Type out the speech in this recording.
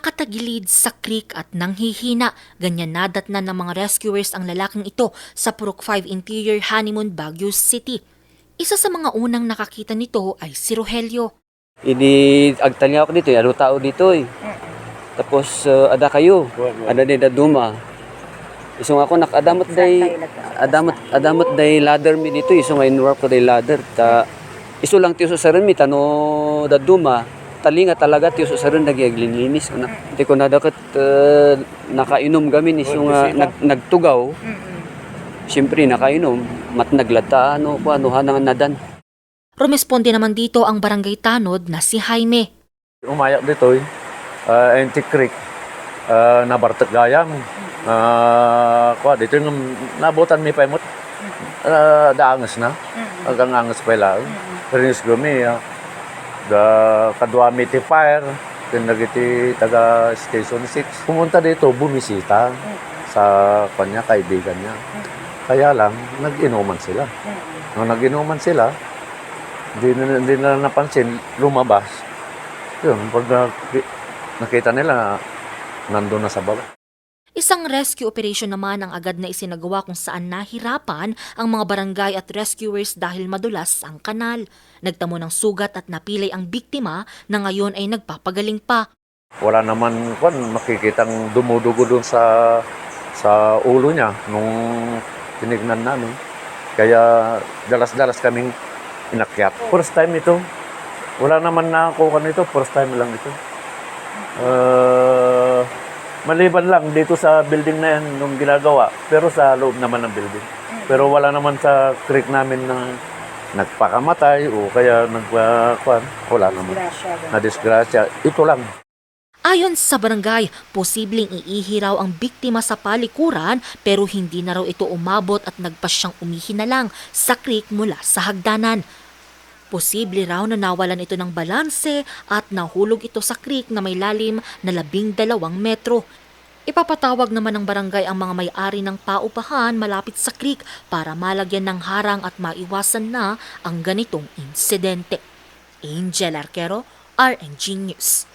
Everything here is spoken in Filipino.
nakatagilid sa creek at nanghihina. Ganyan nadatnan ng mga rescuers ang lalaking ito sa Purok 5 Interior Honeymoon, Baguio City. Isa sa mga unang nakakita nito ay si Rogelio. Ini agtan niya ako dito, ano tao dito eh. Tapos uh, ada kayo, ada ni daduma. Isong ako nakadamot day adamot adamot day ladder mi dito, isong ngayon work ko day ladder. Ta iso lang tiyo sa rin mi tano daduma. Talinga talaga tiyo sa rin nagyaglininis ko na. Hindi ko nadakat uh, nakainom kami iso nga nag, nagtugaw. Siyempre nakainom, mat naglata ano ko ano hanang nadan. Rumesponde naman dito ang barangay tanod na si Jaime. umayak dito eh. Uh, Antique Creek. Uh, nabartak gayam. Uh, kwa, dito yung nabutan mi paimot. Uh, daangas na. Hanggang angas pa lang. Pero yung gumi, uh, da kadwa mi ti fire. Tinagiti taga Station 6. Pumunta dito, bumisita sa kanya, kaibigan niya. Kaya lang, nag-inuman sila. Nung nag-inuman sila, hindi na, na napansin, lumabas. Yun, pag na- nakita nila, nandun na sa baba. Isang rescue operation naman ang agad na isinagawa kung saan nahirapan ang mga barangay at rescuers dahil madulas ang kanal. Nagtamo ng sugat at napilay ang biktima na ngayon ay nagpapagaling pa. Wala naman, kwan, makikitang dumudugo doon sa sa ulo niya nung tinignan namin. Kaya dalas-dalas kaming inakyat. First time ito. Wala naman nakakuha nito. First time lang ito. Uh, maliban lang dito sa building na yan nung ginagawa. Pero sa loob naman ng building. Pero wala naman sa creek namin na nagpakamatay o kaya nagpakuan. Wala naman. Na disgrasya. Ito lang. Ayon sa barangay, posibleng iihiraw ang biktima sa palikuran pero hindi na raw ito umabot at nagpasyang umihinalang sa creek mula sa hagdanan. Posible raw na nawalan ito ng balanse at nahulog ito sa creek na may lalim na labing dalawang metro. Ipapatawag naman ng barangay ang mga may-ari ng paupahan malapit sa creek para malagyan ng harang at maiwasan na ang ganitong insidente. Angel Arquero, RNG News.